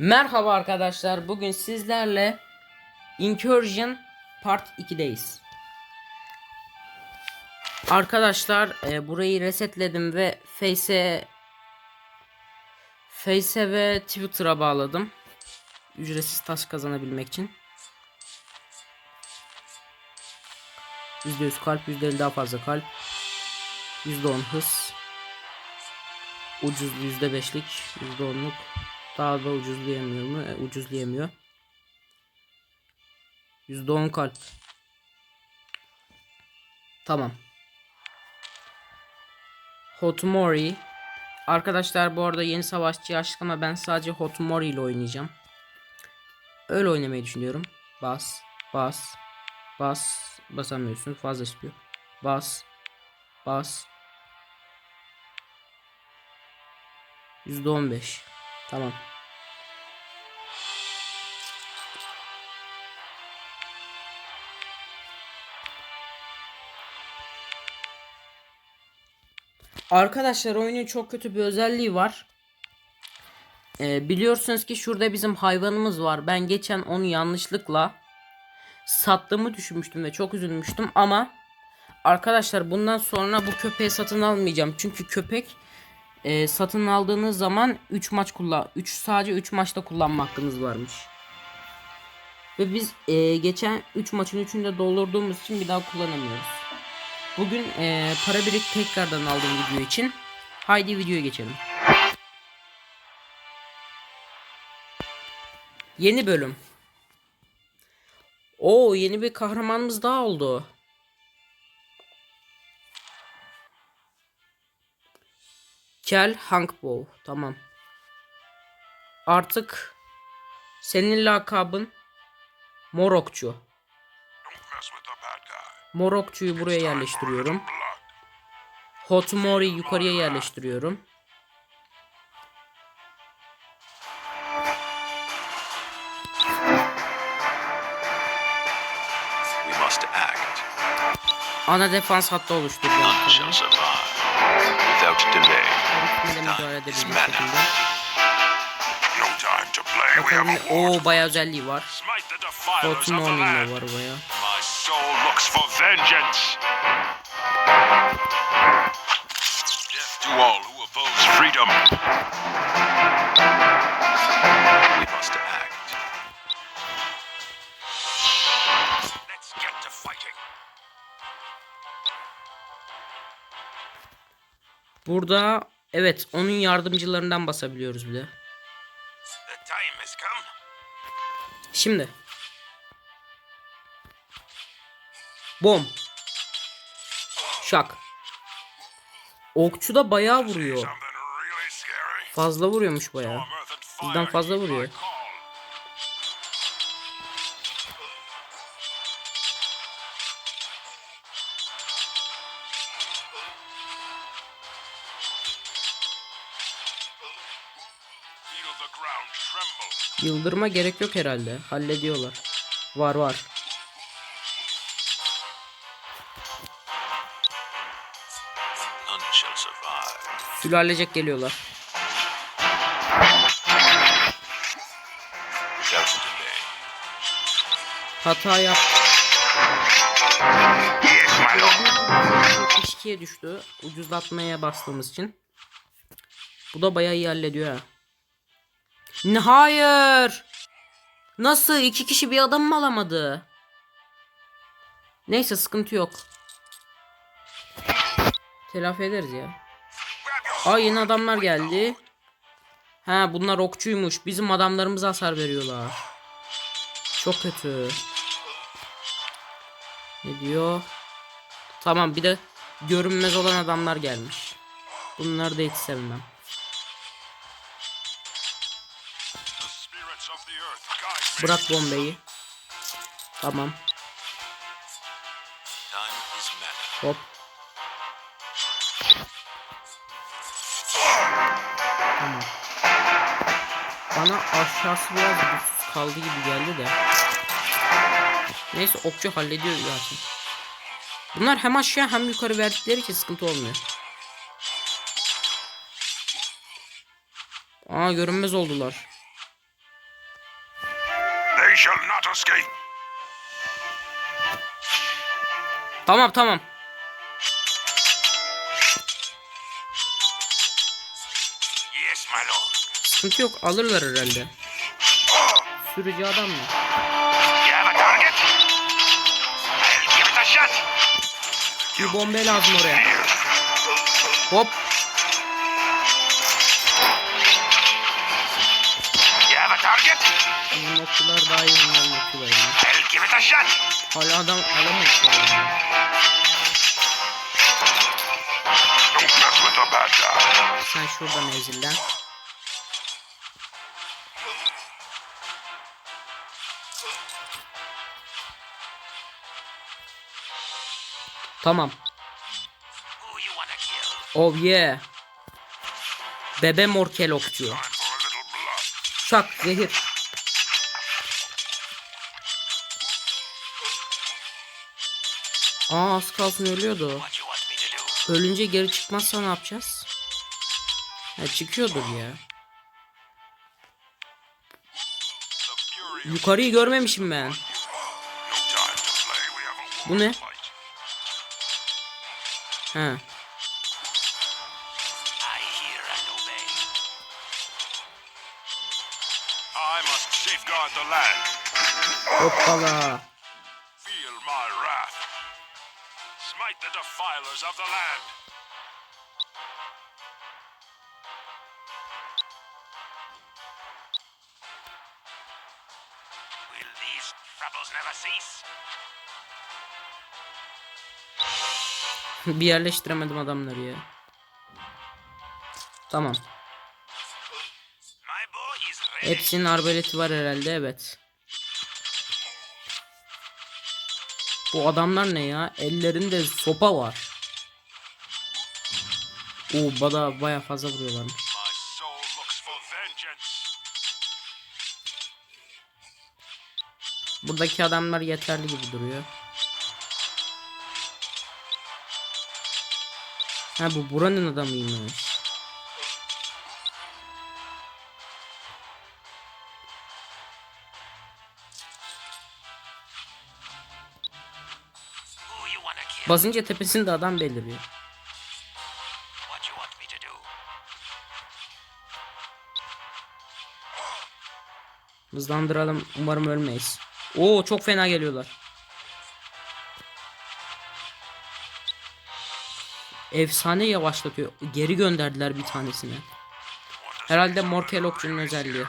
Merhaba arkadaşlar. Bugün sizlerle Incursion Part 2'deyiz. Arkadaşlar e, burayı resetledim ve Face'e Face'e ve Twitter'a bağladım. Ücretsiz taş kazanabilmek için. %100 kalp, %50 daha fazla kalp. %10 hız. Ucuz %5'lik, %10'luk. Daha da ucuzlayamıyor mu? E, ucuzlayamıyor. %10 kalp. Tamam. Hotomori. Arkadaşlar bu arada yeni savaşçı açtık ama ben sadece Hotomori ile oynayacağım. Öyle oynamayı düşünüyorum. Bas, bas, bas. Basamıyorsun fazla istiyor. Bas, bas. %15. Tamam. Arkadaşlar oyunun çok kötü bir özelliği var. Ee, biliyorsunuz ki şurada bizim hayvanımız var. Ben geçen onu yanlışlıkla sattığımı düşünmüştüm ve çok üzülmüştüm ama arkadaşlar bundan sonra bu köpeği satın almayacağım. Çünkü köpek e, satın aldığınız zaman 3 maç kullan 3 sadece 3 maçta kullanma hakkınız varmış. Ve biz e, geçen 3 maçın 3'ünü de doldurduğumuz için bir daha kullanamıyoruz. Bugün e, para birik tekrardan aldığım video için. Haydi videoya geçelim. Yeni bölüm. Oo yeni bir kahramanımız daha oldu. Kel Hankbow. Tamam. Artık senin lakabın Morokçu. Morokçu'yu buraya yerleştiriyorum. Hotmori yukarıya yerleştiriyorum. Ana defans hattı oluşturacağım. None shall survive without delay. Hükümle müdahale Time is edebilmek mana. şekilde. No time to play. We Bakalım have a war. o bayağı özelliği var. Smite the defilers of the Hotmori'nin land. de var baya. My soul looks for vengeance. Death to all who oppose freedom. We must act. Let's get to fighting. Burada evet onun yardımcılarından basabiliyoruz bir de. Şimdi. Bom. Şak. Okçu da bayağı vuruyor. Fazla vuruyormuş bayağı. Bizden fazla vuruyor. Yıldırma gerek yok herhalde. Hallediyorlar. Var var. Sülalecek geliyorlar. Hata yap. Yes, my lord. 72'ye düştü. Ucuzlatmaya bastığımız için. Bu da bayağı iyi hallediyor ha. Hayır. Nasıl iki kişi bir adam mı alamadı? Neyse sıkıntı yok. Telafi ederiz ya. Aa yeni adamlar geldi. Ha bunlar okçuymuş. Bizim adamlarımıza hasar veriyorlar. Çok kötü. Ne diyor? Tamam bir de görünmez olan adamlar gelmiş. Bunları da hiç sevmem. Bırak bombayı. Tamam. Hop. Tamam. Bana aşağısı biraz güçsüz kaldı gibi geldi de. Neyse okçu hallediyor zaten. Bunlar hem aşağı hem yukarı verdikleri için sıkıntı olmuyor. Aa görünmez oldular. Escape. Tamam tamam. Yes, my lord. Sıkıntı yok alırlar herhalde. Sürücü adam mı? Bir bombe lazım oraya. Hop. Okçular daha iyi give it a shot. Hala adam guy. Sen şurada menzilden. Tamam. Oh yeah. Bebe morkel okçu. Time for a little blood. Şak zehir. Aa az kalsın ölüyordu. Ölünce geri çıkmazsa ne yapacağız? Ha çıkıyordur ya. Yukarıyı görmemişim ben. Bu ne? Ha. I troubles never cease? Bir yerleştiremedim adamları ya. Tamam. Hepsinin arbaleti var herhalde evet. Bu adamlar ne ya? Ellerinde sopa var. Oo bada baya fazla vuruyorlarmış. Buradaki adamlar yeterli gibi duruyor. Ha bu buranın adamıymış. Basınca tepesinde adam beliriyor. Hızlandıralım. Umarım ölmeyiz. Oo çok fena geliyorlar. Efsane yavaşlatıyor. Geri gönderdiler bir tanesini. Herhalde Morkel okçunun özelliği.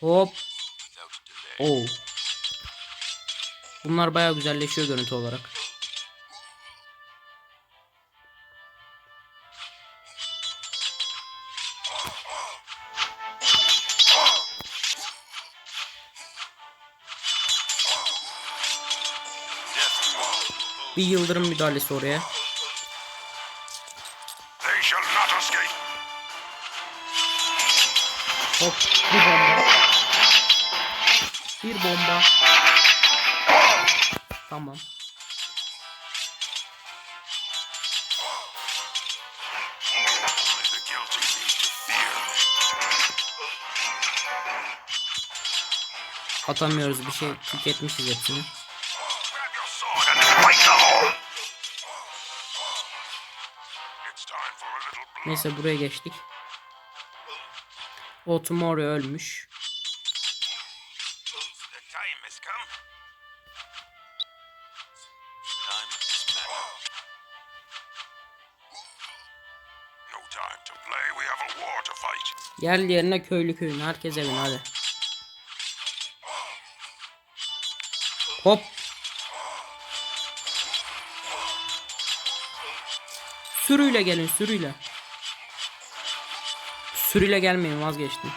Hop. Oo. Bunlar baya güzelleşiyor görüntü olarak. Bir yıldırım müdahalesi oraya. Hop. Bir bomba. Bir bomba. Tamam. Atamıyoruz bir şey. Tüketmişiz hepsini. Have a war to fight. Yerli yerine köylü köyün. Herkes evine hadi. Hop. Sürüyle gelin sürüyle. Sürüyle gelmeyin vazgeçtim.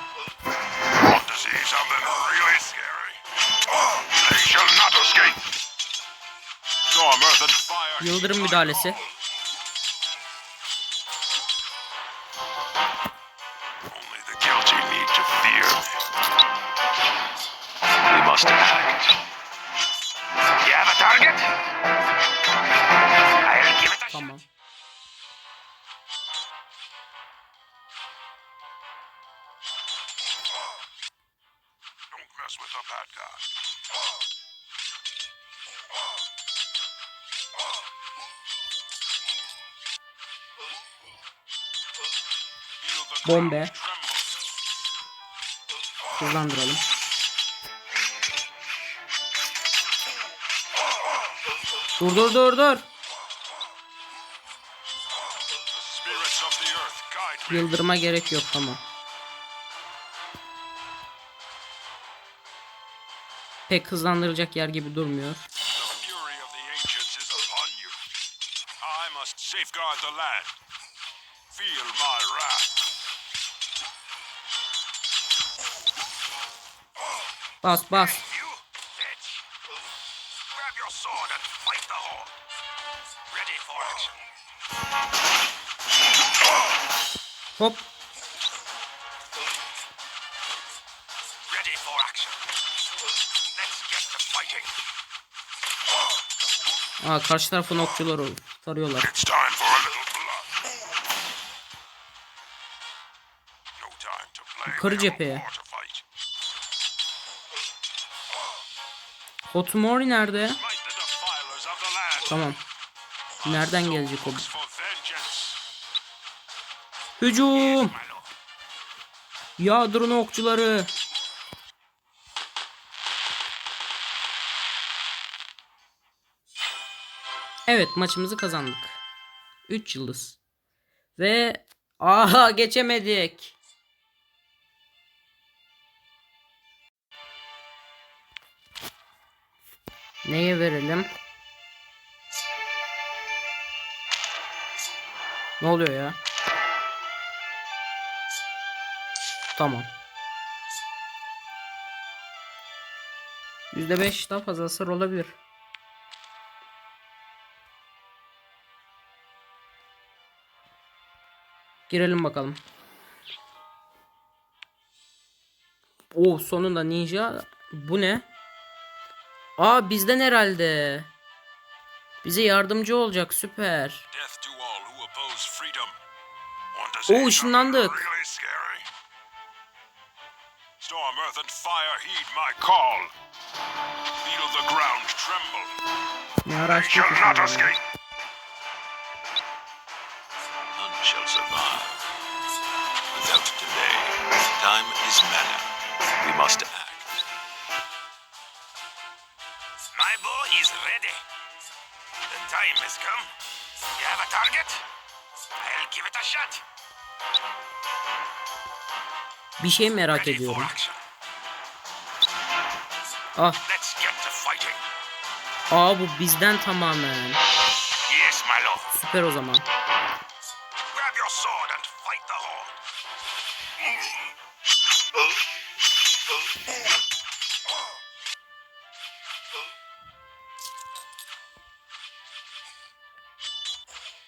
They shall not Bombe. Hızlandıralım. Dur dur dur dur. Yıldırıma gerek yok tamam. Pek hızlandıracak yer gibi durmuyor. For action. Hop. Aa karşı tarafın okçuları tarıyorlar. It's time Hotmori nerede? Tamam. Nereden gelecek o? Hücum! Yağdırın okçuları. Evet maçımızı kazandık. 3 yıldız. Ve aha geçemedik. Neye verelim? Ne oluyor ya? Tamam. %5 daha fazla hasar olabilir. Girelim bakalım. Oo sonunda ninja. Bu ne? Aa bizden herhalde. Bize yardımcı olacak süper. Something ışınlandık. Storm, earth, and fire heed my call. Feel the ground tremble. Ne They shall not escape. None shall survive. Without delay, time is mana. We must act. Come. You have a target? I'll give it a shot. Bir şey merak Ready for ediyorum. action. Ah, Let's get to fighting. aa bu bizden tamamen. Yes, my lord. Süper o zaman.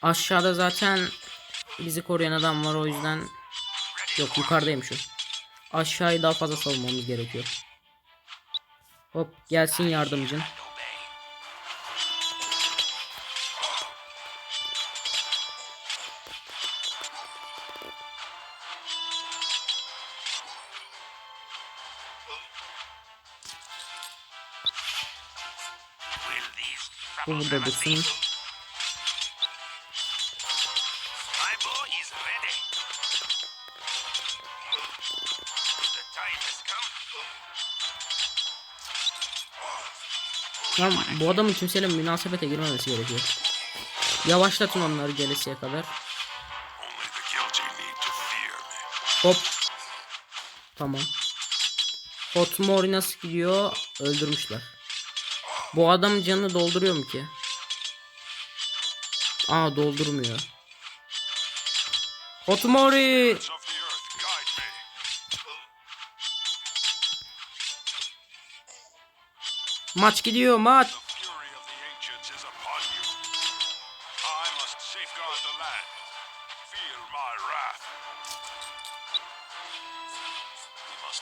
Aşağıda zaten bizi koruyan adam var o yüzden yok yukarıdayım şu. Aşağıyı daha fazla savunmamız gerekiyor. Hop gelsin yardımcın. Burada dursun. Lan bu adamın kimseyle münasebete girmemesi gerekiyor. Yavaşlatın onları gelesiye kadar. Hop. Tamam. Hotmori nasıl gidiyor? Öldürmüşler. Bu adam canını dolduruyor mu ki? Aa doldurmuyor. Hotmori! Of We must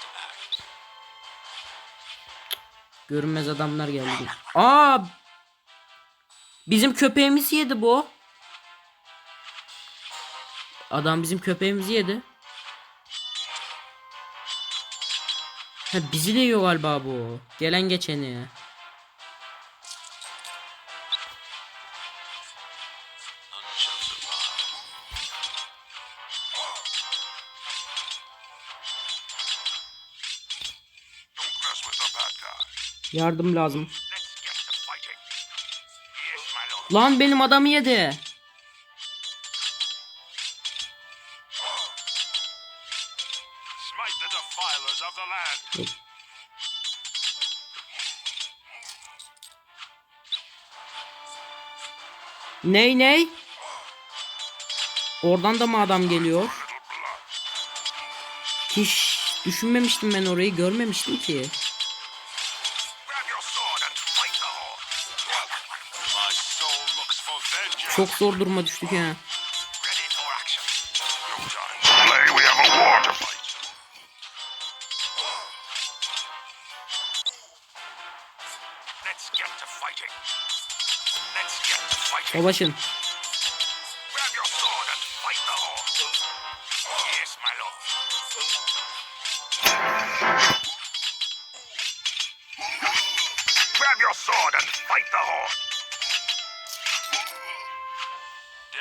act. Görünmez adamlar geldi. Aa! Bizim köpeğimizi yedi bu. Adam bizim köpeğimizi yedi. Ha, bizi de yiyor galiba bu. Gelen geçeni. Yardım lazım. Lan benim adamı yedi. Ney ney? Oradan da mı adam geliyor? Hiç düşünmemiştim ben orayı görmemiştim ki. Çok zor duruma düştük ha. Ready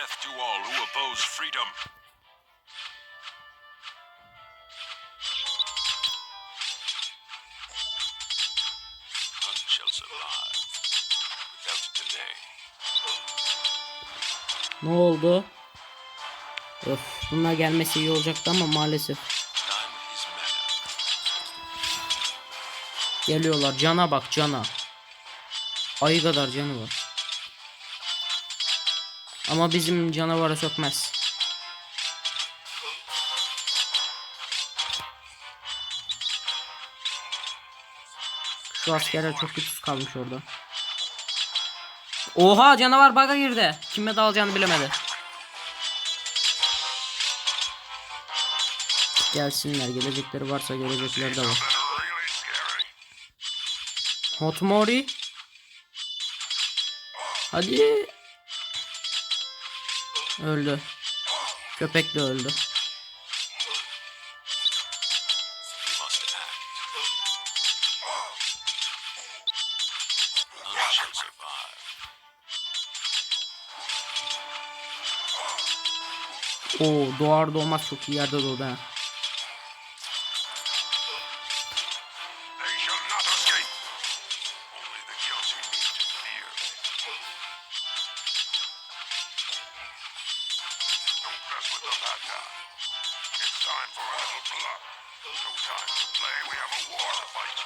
Death to all who oppose freedom. None shall survive without delay. Ne oldu? Öf, bunlar gelmesi iyi olacaktı ama maalesef. Geliyorlar. Cana bak cana. Ayı kadar canı var. Ama bizim canavara sökmez. Şu askerler çok güçsüz kalmış orada. Oha canavar baga girdi. Kime dalacağını bilemedi. Gelsinler. Gelecekleri varsa gelecekleri de var. Hotmori. Hadi. Öldü. Köpek de öldü. Oo doğar doğmaz çok iyi yerde doğdu ha. Mess with the bad guy. It's time for a little blood. No time to play. We have a war to fight.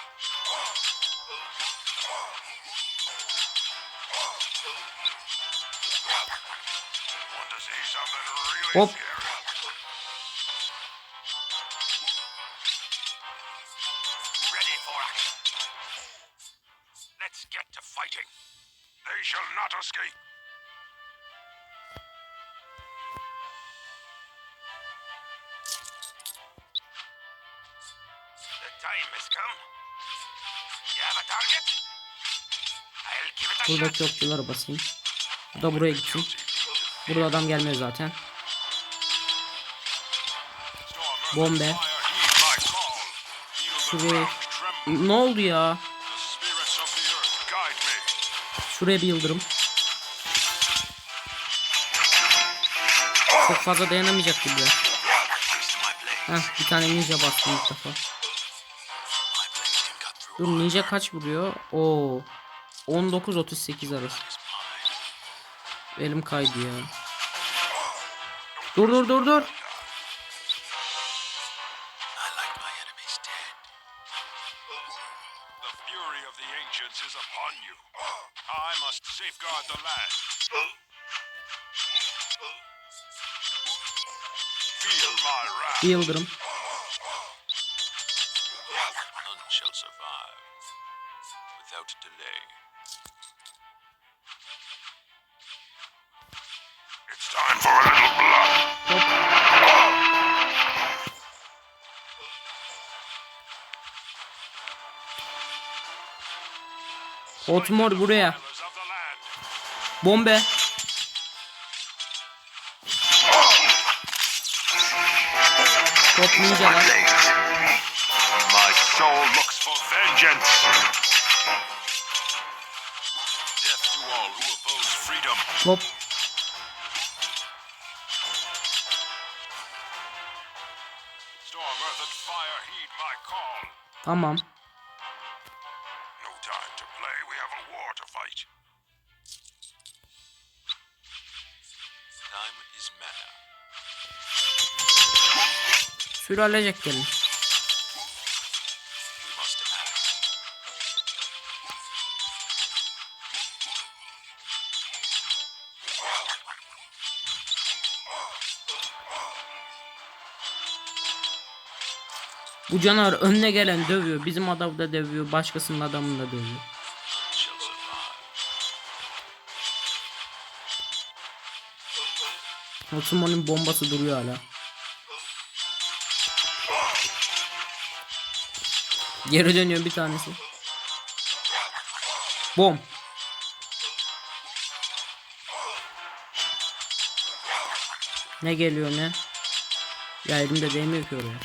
Want to see something really Hop. I'll give it a Burada shot. çokçuları basayım. Bu da buraya gitsin. Burada adam gelmiyor zaten. Bombe. Şuraya... Ne oldu ya? Şuraya bir yıldırım. Çok fazla dayanamayacak gibi. Heh, bir tane ninja bastım ilk defa. Dur ninja kaç vuruyor? Oo. 19-38 arası. Elim kaydı ya. Dur dur dur dur. The Otmor buraya. Bombe. Top ninjalar. My soul Süralecek gelin. Bu canavar önüne gelen dövüyor. Bizim adamı da dövüyor. Başkasının adamını da dövüyor. Otomonun bombası duruyor hala. Geri dönüyor bir tanesi. Bom. Ne geliyor ne? Ya elimde değmiyor ki oraya.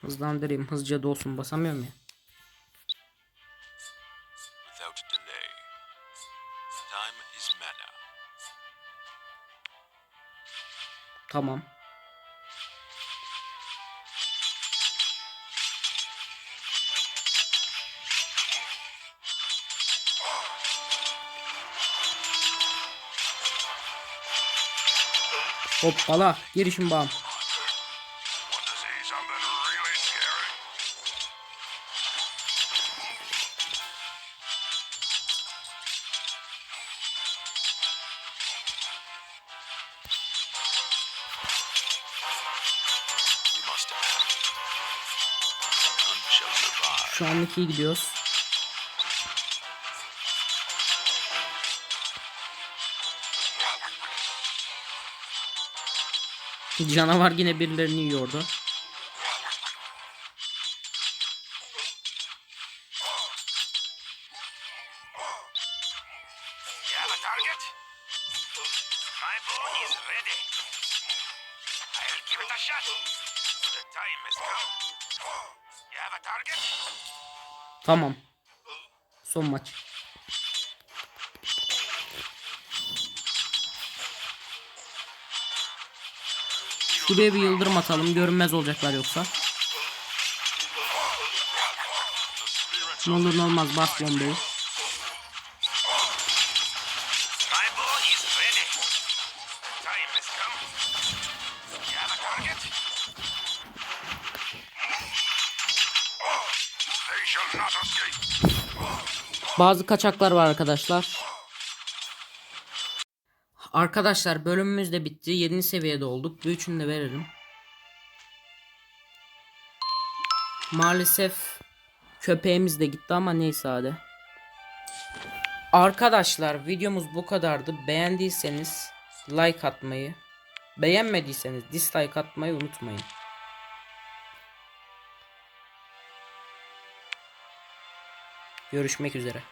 Hızlandırayım hızlıca dolsun basamıyorum ya. Tamam. Hoppala girişim bağım. İyi gidiyoruz. Canavar yine birilerini yiyordu. Tamam. Son maç. Şuraya bir yıldırım atalım. Görünmez olacaklar yoksa. Ne olur ne olmaz bas bombayı. Bazı kaçaklar var arkadaşlar. Arkadaşlar bölümümüz de bitti. 7. seviyede olduk. Bir üçünü de verelim. Maalesef köpeğimiz de gitti ama neyse hadi. Arkadaşlar videomuz bu kadardı. Beğendiyseniz like atmayı, beğenmediyseniz dislike atmayı unutmayın. Görüşmek üzere.